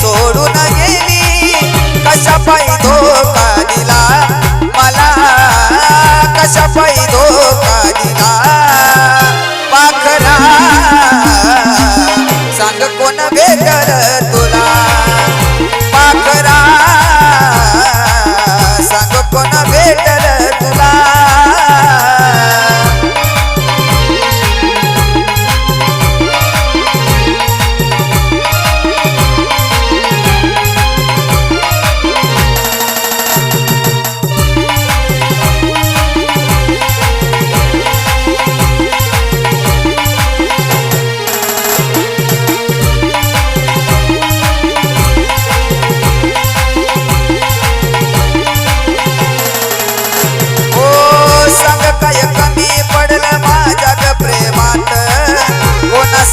solo una hiena.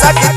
साठी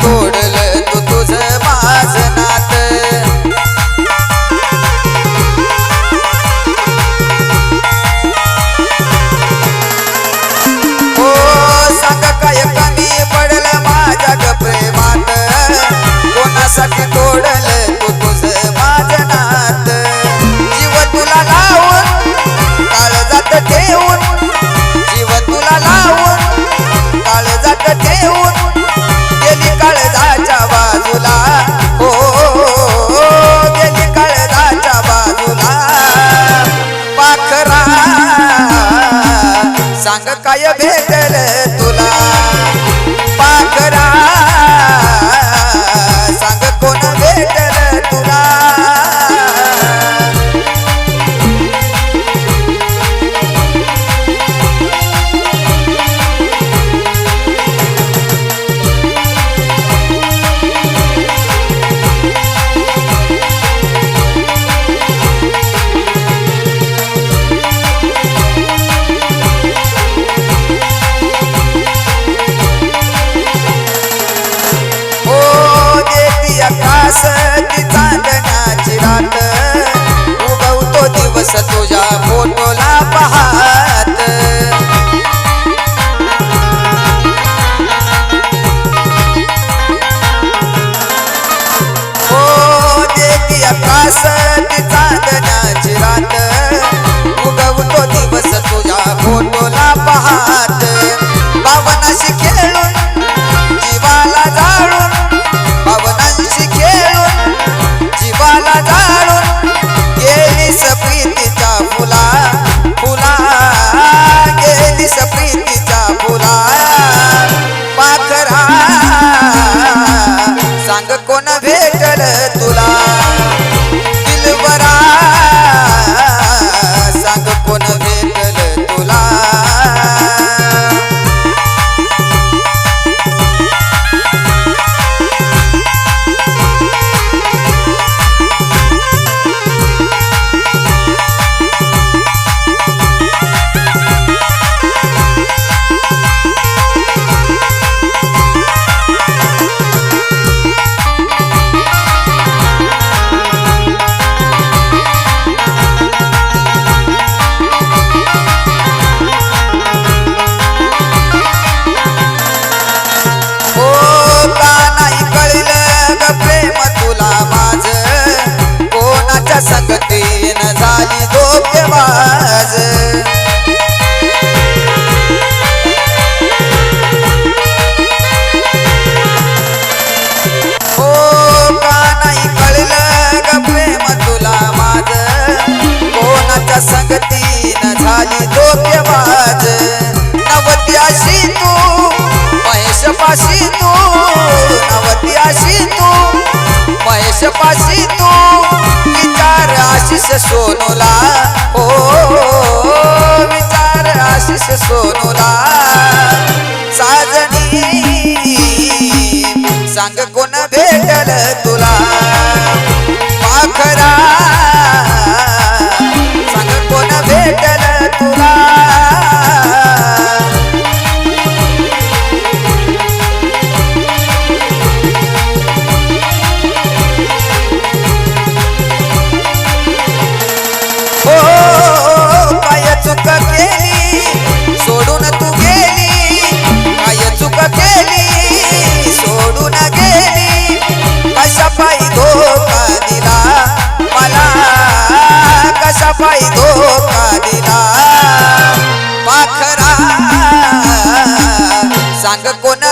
सांग काय भेटल तू? बस तुझ्या फोटोला पहा. पाशी तू नवती आशी तू महेश पाशी तू विचार आशिष सोनूला. हो विचार आशिष सोनूला. साजनी सांग कोण भेटल तू? पायी धोका दिला पाखरा सांग कोण